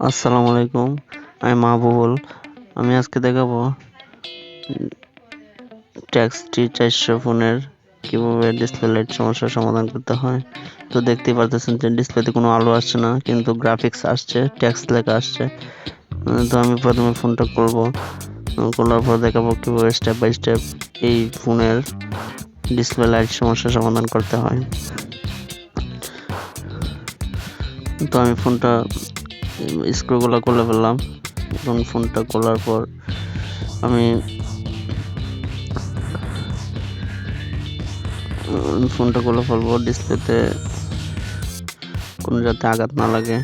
আসসালামু আলাইকুম, আমি মাহবুবুল। আমি আজকে দেখাবো ট্যাক্সটি চারশো ফোনের কীভাবে ডিসপ্লে লাইট সমস্যার সমাধান করতে হয়। তো দেখতেই পারতেছেন যে ডিসপ্লেতে কোনো আলো আসছে না, কিন্তু গ্রাফিক্স আসছে ট্যাক্স লেখা আসছে। তো আমি প্রথমে ফোনটা করব খোলার পর দেখাবো কীভাবে স্টেপ বাই স্টেপ এই ফোনের ডিসপ্লে লাইট সমস্যার সমাধান করতে হয়। তো আমি ফোনটা স্ক্রুগুলো খুলে ফেললাম এবং ফোনটা খোলার পর আমি ফোনটা খুলে ফেলব ডিসপ্লেতে কোনো যাতে আঘাত না লাগে।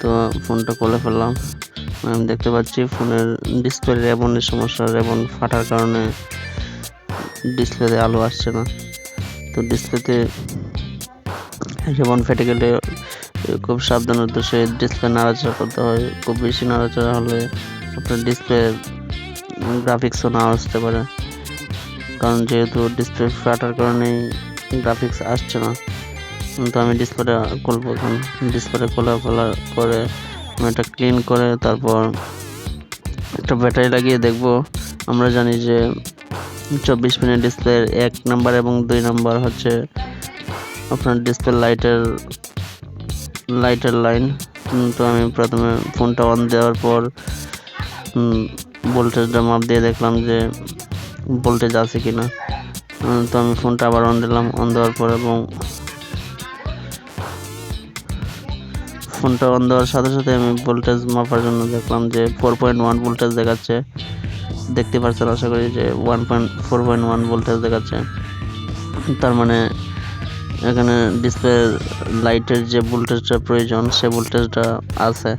তো ফোনটা খুলে ফেললাম। আমি দেখতে পাচ্ছি ফোনের ডিসপ্লে রেবনের সমস্যা রেবন ফাটার কারণে ডিসপ্লেতে আলো আসছে না। তো ডিসপ্লেতে রেবন ফেটে গেলে খুব সাবধানত সে ডিসপ্লে নাড়াচাড়া করতে হয়, খুব বেশি নাড়াচাড়া হলে আপনার ডিসপ্লে গ্রাফিক্সও না আসতে পারে। কারণ যেহেতু ডিসপ্লে ফাটার কারণেই গ্রাফিক্স আসছে না, তো আমি ডিসপ্লেটা খুলবো। এখন ডিসপ্লে খোলা ফেলার পরে আমি এটা ক্লিন করে তারপর একটা ব্যাটারি লাগিয়ে দেখব। আমরা জানি যে চব্বিশ মিনিট ডিসপ্লের এক নাম্বার এবং দুই নাম্বার হচ্ছে আপনার ডিসপ্লে লাইটের লাইটের লাইন তো আমি প্রথমে ফোনটা অন দেওয়ার পর ভোল্টেজটা মাপ দিয়ে দেখলাম যে ভোল্টেজ আছে কি না তো আমি ফোনটা আবার অন দিলাম অন দেওয়ার পর এবং ফোনটা অন দেওয়ার সাথে সাথে আমি ভোল্টেজ মাপার জন্য দেখলাম যে ফোর পয়েন্ট ওয়ান ভোল্টেজ দেখাচ্ছে। দেখতে পাচ্ছেন, আশা করি যে one point four point one voltage দেখাচ্ছে। তার মানে এখানে ডিসপ্লে লাইটের যে ভোল্টেজটা প্রয়োজন, সে ভোল্টেজটা আছে।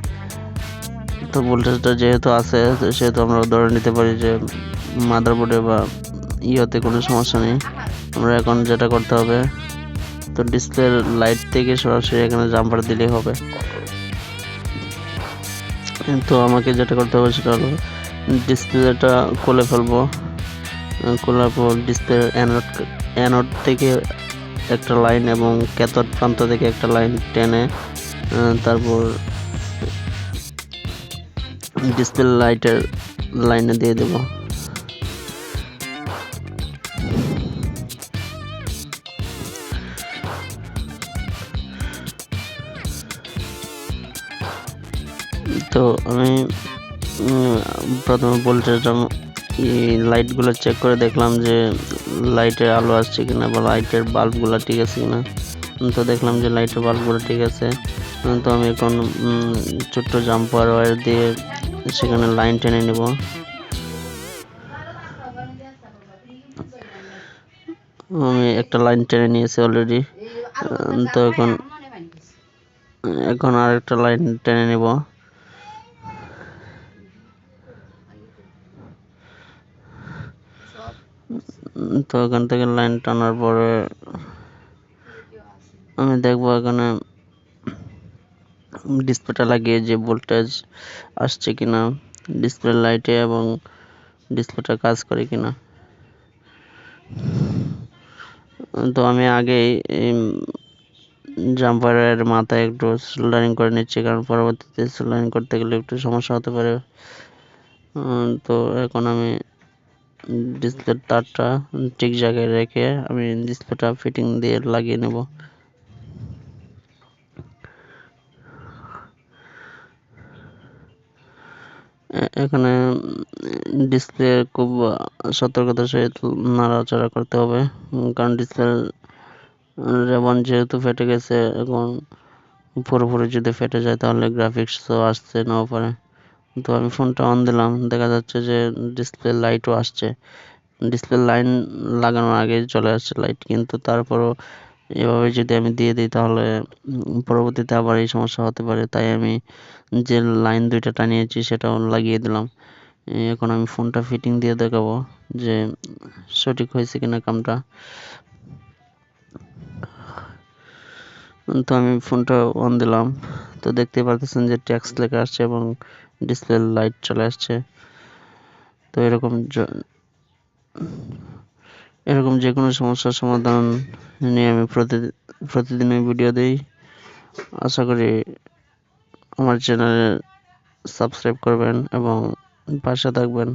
তো ভোল্টেজটা যেহেতু আছে সেহেতু আমরা ধরে নিতে পারি যে মাদারবোর্ডে বা ইয়েতে কোনো সমস্যা নেই। আমরা এখন যেটা করতে হবে, তো ডিসপ্লের লাইট থেকে সরাসরি এখানে জাম্পার দিলেই হবে। তো আমাকে যেটা করতে হবে সেটা হলো ডিসপ্লেটা খুলে ফেলব। খোলার পর ডিসপ্লে অ্যানোড অ্যানোড থেকে একটা লাইন এবং ক্যাথোড প্রান্ত থেকে একটা লাইন টেনে তারপর ডিসপ্লে লাইটের লাইনে দিয়ে দেবো। তো আমি প্রথমে ভোল্টেজটা লাইটগুলো চেক করে দেখলাম যে লাইটের আলো আসছে কিনা বা লাইটের বাল্বগুলো ঠিক আছে কিনা। তো দেখলাম যে লাইটের বাল্বগুলো ঠিক আছে। তো আমি এখন ছোট্ট জাম্পার ওয়্যার দিয়ে সেখানে লাইন টেনে নেব। আমি একটা লাইন টেনে নিয়েছি অলরেডি তো এখন এখন আর একটা লাইন টেনে নেব। তো এখান থেকে লাইন টানার পরে আমি দেখব এখানে ডিসপ্লেটা লাগিয়ে যে ভোল্টেজ আসছে কিনা ডিসপ্লে লাইটে এবং ডিসপ্লেটা কাজ করে কিনা। তো আমি আগেই জাম্পারের মাথায় একটু সোল্ডারিং করে নিচ্ছি, কারণ পরবর্তীতে সোল্ডারিং করতে গেলে একটু সমস্যা হতে পারে। তো এখন আমি ডিসপ্লের তারটা ঠিক জায়গায় রেখে আমি ডিসপ্লেটা ফিটিং দিয়ে লাগিয়ে নেব। এখানে ডিসপ্লে খুব সতর্কতার সহিত নাড়াচাড়া করতে হবে, কারণ ডিসপ্লে রেবন যেহেতু ফেটে গেছে, এখন পুরোপুরি যদি ফেটে যায় তাহলে গ্রাফিক্সও আসতে নাও পারে তো আমি ফোনটা অন দিলাম। দেখা যাচ্ছে যে ডিসপ্লে লাইটও আসছে। ডিসপ্লে লাইন লাগানোর আগে চলে আসছে লাইট কিন্তু তারপরও এভাবে যদি আমি দিয়ে দিই তাহলে পরবর্তীতে আবার এই সমস্যা হতে পারে। তাই আমি যে লাইন দুইটা টানিয়েছি সেটাও লাগিয়ে দিলাম। এখন আমি ফোনটা ফিটিং দিয়ে দেখাবো যে সঠিক হয়েছে কিনা কামটা। তো আমি ফোনটা অন দিলাম। তো দেখতে পারতেছেন যে ট্যাক্স লেখা আসছে এবং ডিসপ্লে লাইট চলে আসছে। তো এরকম এরকম যে কোনো সমস্যার সমাধান নিয়ে আমি প্রতি প্রতিদিনই ভিডিও দিই। আশা করি আমার চ্যানেলে সাবস্ক্রাইব করবেন এবং পাশে থাকবেন।